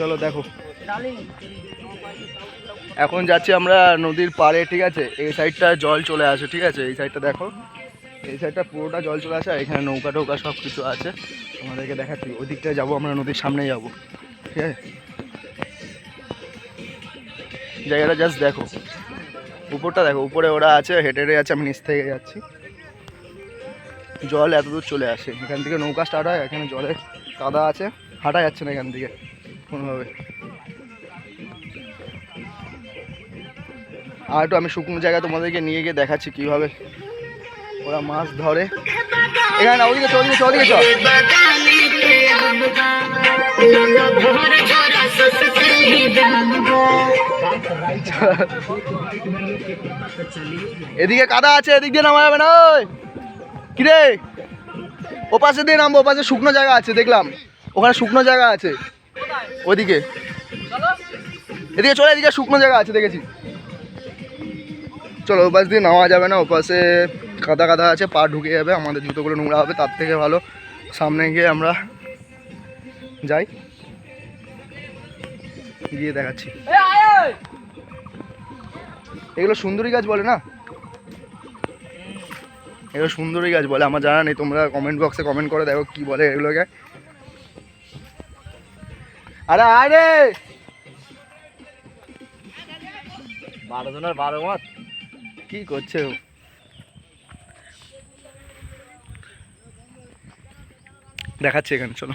চলো দেখো। এখন যাচ্ছি আমরা নদীর পাড়ে ঠিক আছে? এই সাইডটা জল চলে আসে ঠিক আছে? এই সাইডটা দেখো। এই সাইডটা পুরোটা জল চলে আসে এখানে নৌকা টৌকা সব কিছু আছে। আমাদেরকে দেখাচ্ছি। ওই দিকটায় যাব আমরা নদীর সামনে যাব ঠিক আছে? জায়গাটা জাস্ট দেখো। উপরটা দেখো উপরে ওরা আছে হেঁটে হেঁটে যাচ্ছে আমি নিচ থেকে যাচ্ছি। জল এত দূর চলে আসে। এখান থেকে নৌকা স্টার্ট হয় এখানে জলে কাদা আছে হাঁটা যাচ্ছে না এখান থেকে। আর একটু আমি শুকনো জায়গায় তোমাদেরকে নিয়ে গিয়ে দেখাচ্ছি কীভাবে ওরা মাছ ধরে। এখানে ওদিকে চ ওদিকে চ ওদিকে এদিকে কাদা আছে, এদিক দিয়ে নামা যাবে না, ওই। কিরে ও পাশে দিয়ে নামবো ও পাশে শুকনো জায়গা আছে, দেখলাম। ওখানে শুকনো জায়গা আছে। ওদিকে এদিকে চলে এদিকে শুকনো জায়গা আছে দেখেছি। চলো ওপাশ দিয়ে নামা যাবে না ওপাশে কাদা কাদা আছে পা ঢুকে যাবে আমাদের জুতোগুলো নোংরা হবে তার থেকে ভালো। সামনে গিয়ে আমরা যাই। গিয়ে দেখাচ্ছি। এগুলো সুন্দরী গাছ বলে না? এগুলো সুন্দরী গাছ বলে আমার জানা নেই তোমরা কমেন্ট বক্সে কমেন্ট করে দেখো কি বলে এগুলোকে। আরে আরে! বারো জনের বারো মত। কি করছে? দেখাচ্ছে এখানে চলো।